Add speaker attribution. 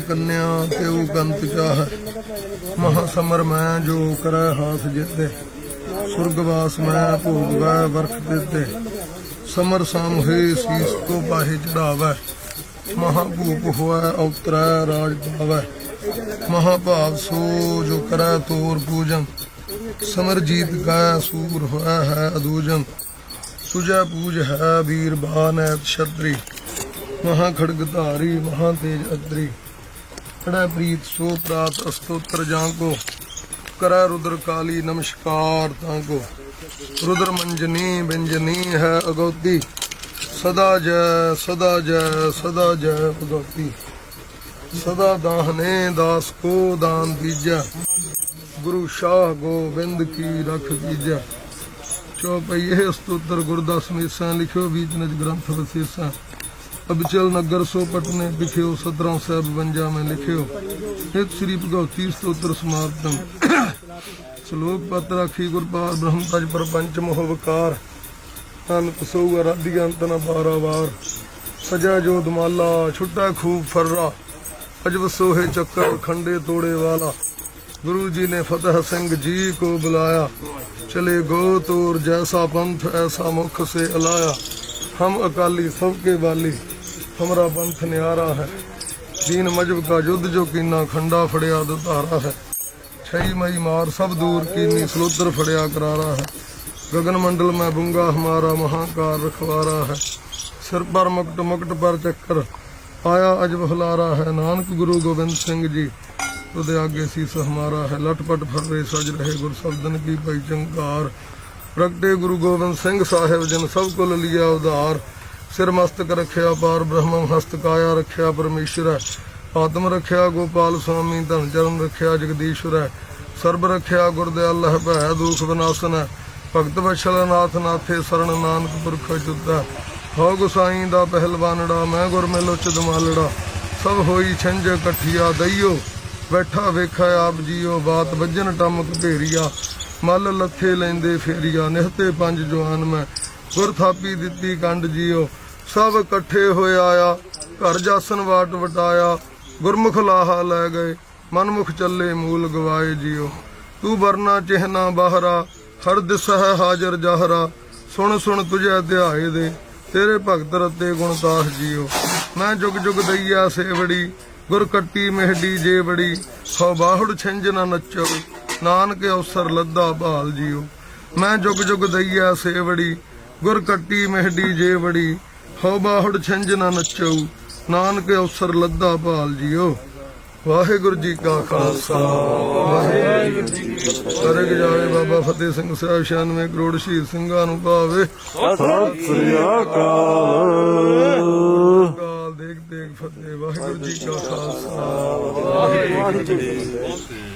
Speaker 1: ਕੰਨਿਆ ਤੇ ਉਹ ਗੰਤ ਚਾਹ। ਮਹਾ ਸਮਰ ਮੈਂ ਜੋ ਕਰੈ ਹਾਸ ਜਿੱਤੇ। ਸੁਰਗਵਾਸ ਮੈਂ ਭੋਗ ਵੈ ਵਰਖ ਦਿੱਤੇ। ਸਮਰ ਸਾਮ ਹੋਏ ਸੀਸ ਕੋ ਬਾਹੇ ਚੜਾਵੈ। ਮਹਾ ਭੂਪ ਹੋਇ ਉਤਰੈ ਰਾਜ ਪਾਵੈ। ਮਹਾ ਭਾਵ ਸੋ ਜੋ ਕਰੈ ਤੋਰ ਪੂਜਨ ਸਮਰ ਜੀਤ ਗਾਇ ਸੂਰ ਹੋਇ ਹੈ ਅਦੂਜਨ ਸੁਜੈ ਪੂਜ ਹੈ ਵੀਰ ਬਾਨੈਤ ਛਤਰੀ। ਮਹਾ ਖੜਗਧਾਰੀ ਮਹਾ ਤੇਜ ਅਦਰੀ। ਖੜਾ ਪ੍ਰੀਤ, ਸੋ ਪ੍ਰਾਤ ਅਸਤੋਤਰ ਜਾਂ ਕੋ। ਕਰੈ ਰੁਦਰ ਕਾਲੀ, ਨਮਸਕਾਰ ਤਾਂ ਕੋ। ਰੁਦਰ ਮੰਜਨੀ ਬਿੰਜਨੀ ਹੈ ਅਗੋਤੀ ਸਦਾ ਜੈ ਸਦਾ ਜੈ ਸਦਾ ਜੈ ਭਗਵਤੀ ਸਦਾ ਦਾਹਨੇ ਦਾਸ ਕੋ ਦਾਨ ਦੀਜੈ ਗੁਰੂ ਸ਼ਾਹ ਗੋਬਿੰਦ ਕੀ ਰਖ ਦੀਜੈ ਚੌਪਈਏ ਸਤੋਤਰ ਗੁਰਦਾਸ ਮੀਸਾਂ ਲਿਖਿਓ ਬੀਜ ਨਜ ਗ੍ਰੰਥ ਵਸੇਸਾਂ। ਅਬਚਲ ਨਗਰ ਸੋਪਟ ਸੋਪਟਨੇ ਵਿਖਿਓ ਸਦਰਾਂ ਸਾਹਿਬ 52 ਮੈਂ ਲਿਖਿਓ। ਹਿਤ ਸ੍ਰੀ ਭਗਵਤੀ ਸੋਤਰ ਸਮਾਪਤਮ ਸ਼ਲੋਕ ਪਤ ਰਾਖੀ ਗੁਰਪਾਲ ਬ੍ਰਹਮ ਤਜ ਪਰਪੰਚ ਮੋਹ ਵਿਕਾਰ। ਤਨ ਪਸੋਗਾ ਰਾਧੀ ਅੰਤ ਨ ਬਾਰਾ ਵਾਰ। ਸਜਾ ਜੋ ਦਮਾਲਾ ਛੁੱਟਾ ਖੂਬ ਫਰਰਾ। ਅਜਬ ਸੋਹੇ ਚੱਕਰ, ਖੰਡੇ ਤੋੜੇ ਵਾਲਾ। ਗੁਰੂ ਜੀ ਨੇ ਫਤਹ ਸਿੰਘ ਜੀ ਕੋ ਬੁਲਾਇਆ। ਚਲੇ ਗੋ ਤੋਰ ਜੈਸਾ ਪੰਥ, ਐਸਾ ਮੁਖ ਸੇ ਅਲਾਇਆ। ਹਮ ਅਕਾਲੀ ਸਭ ਕੇ ਵਾਲੀ। ਹਮਰਾ ਪੰਥ ਨਿਆਰਾ ਹੈ। ਦੀਨ ਮਜਬ ਕਾ ਯੁੱਧ ਜੋ ਕੀਨਾ ਖੰਡਾ ਫੜਿਆ ਦੁਤਾਰਾ ਹੈ। ਛਈ ਮਈ ਮਾਰ ਸਭ ਦੂਰ ਕੀਨੀ ਸਲੋਦਰ ਫੜਿਆ ਕਰਾਰਾ ਹੈ। ਗਗਨ ਮੰਡਲ ਮੈਂ ਬੁੰਗਾ ਹਮਾਰਾ ਮਹਾਕਾਰ ਰਖਵਾਰਾ ਹੈ। ਸਿਰ ਪਰ ਮੁਕਟ ਮੁਕਟ ਪਰ ਚੱਕਰ ਆਇਆ ਅਜਬ ਹਲਾਰਾ ਹੈ। ਨਾਨਕ ਗੁਰੂ ਗੋਬਿੰਦ ਸਿੰਘ ਜੀ ਉਹਦੇ ਅੱਗੇ ਸੀਸ ਹਮਾਰਾ ਹੈ। ਲਟਪਟ ਫਰਰੇ ਸਜ ਰਹੇ ਗੁਰ ਸਬਦਨ ਕੀ ਪਈ ਚੰਕਾਰ। ਪ੍ਰਗਟੇ ਗੁਰੂ ਗੋਬਿੰਦ ਸਿੰਘ ਸਾਹਿਬ ਜਨ ਸਭ ਕੋ ਲਿਆ ਉਧਾਰ। ਸਿਰ ਮਸਤਕ ਰੱਖਿਆ ਪਾਰ ਬ੍ਰਹਮ ਹਸਤ ਕਾਇਆ ਰੱਖਿਆ ਪਰਮੇਸ਼ਰ ਆਤਮ ਰੱਖਿਆ, ਗੋਪਾਲ ਸੁਆਮੀ ਧਨ ਚਰਨ ਰੱਖਿਆ ਜਗਦੀਸ਼ਵਰ ਸਰਬ ਰੱਖਿਆ, ਗੁਰਦਿਆਲ ਹੈ, ਭੈ, ਦੁਖ ਵਿਨਾਸ਼ਨ ਭਗਤ ਵਛਲ ਨਾਥ ਨਾਥੇ ਸਰਣ ਨਾਨਕ ਪੁਰਖ ਜੁਦਾ ਹੋ। ਗੁਸਾਈ ਦਾ ਪਹਿਲਵਾਨੜਾ, ਮੈਂ ਗੁਰ ਮਿਲੋ ਚਦ ਸਭ ਹੋਈ ਛੰਜ ਇਕੱਠੀਆ, ਦਈਓ, ਬੈਠਾ ਵੇਖਾ ਆਪ ਜੀਓ, ਬਾਤ ਵੱਜਣ ਟਮਕ ਭੇਰੀਆ। ਮੱਲ ਲੱਥੇ ਲੈਂਦੇ ਫੇਰੀਆ, ਨਿਹਤੇ ਪੰਜ ਜਵਾਨ ਮੈਂ। ਗੁਰ ਥਾਪੀ ਦਿੱਤੀ ਕੰਡ ਜੀਓ ਸਭ ਇਕੱਠੇ ਹੋਏ ਆਇਆ, ਘਰ ਜਾਸਨ ਵਾਟ ਵਟਾਇਆ, ਗੁਰਮੁਖ ਲਾਹਾ ਲੈ ਗਏ, ਮਨਮੁਖ ਚੱਲੇ ਮੂਲ ਗਵਾਏ ਜੀਓ। ਤੂੰ ਵਰਨਾ ਚਿਹਨਾ ਬਾਹਰਾ ਹਰ ਦਿਸ ਹੈ ਹਾਜ਼ਰ ਜਾਹਰਾ, ਸੁਣ ਸੁਣ ਤੁਝੇ ਧਿਆਏ ਦੇ, ਤੇਰੇ ਭਗਤ ਰਤੇ ਗੁਣਤਾਸ ਜੀਓ। ਮੈਂ ਜੁਗ ਜੁਗ ਦਈਆ ਸੇਵੜੀ, ਗੁਰ ਕੱਟੀ ਮਹਿਡੀ ਜੇ ਸੋ ਬਾਹੁੜ ਛਿੰਜ ਨਾ ਨੱਚੋ, ਨਾਨਕ ਅਵਸਰ ਲੱਦਾ ਭਾਲ ਜੀਓ। ਮੈਂ ਜੁਗ ਜੁਗ ਦਈਆ ਸੇਵੜੀ, ਗੁਰ ਕੱਟੀ ਮਹਿਡੀ ਜੇ ਬੜੀ ਹੋ ਬਾਹੁੜ ਨਾ ਨੱਚੋ ਨਾਨਕ ਅਵਸਰ ਲੱਦਾ ਭਾਲ ਜੀਓ ਵਾਹਿਗੁਰੂ ਜੀ ਕਾ ਖਾਲਸਾ। ਵਾਹਿਗੁਰੂ ਜੀ ਕੀ ਫਤਿਹ। ਕਰਗ ਜਾਵੇ ਬਾਬਾ ਫਤਿਹ ਸਿੰਘ ਸਾਹਿਬ 96 ਕਰੋੜ ਸ਼ਹੀਦ ਸਿੰਘਾਂ ਨੂੰ ਭਾਵੇ।
Speaker 2: ਸਤਿ ਸ੍ਰੀ ਅਕਾਲ
Speaker 1: ਕਾਲ, ਦੇਖ ਦੇਖ, ਫਤਿਹ। ਵਾਹਿਗੁਰੂ ਜੀ ਕਾ ਖਾਲਸਾ। ਵਾਹਿਗੁਰੂ ਜੀ ਕੀ ਫਤਿਹ।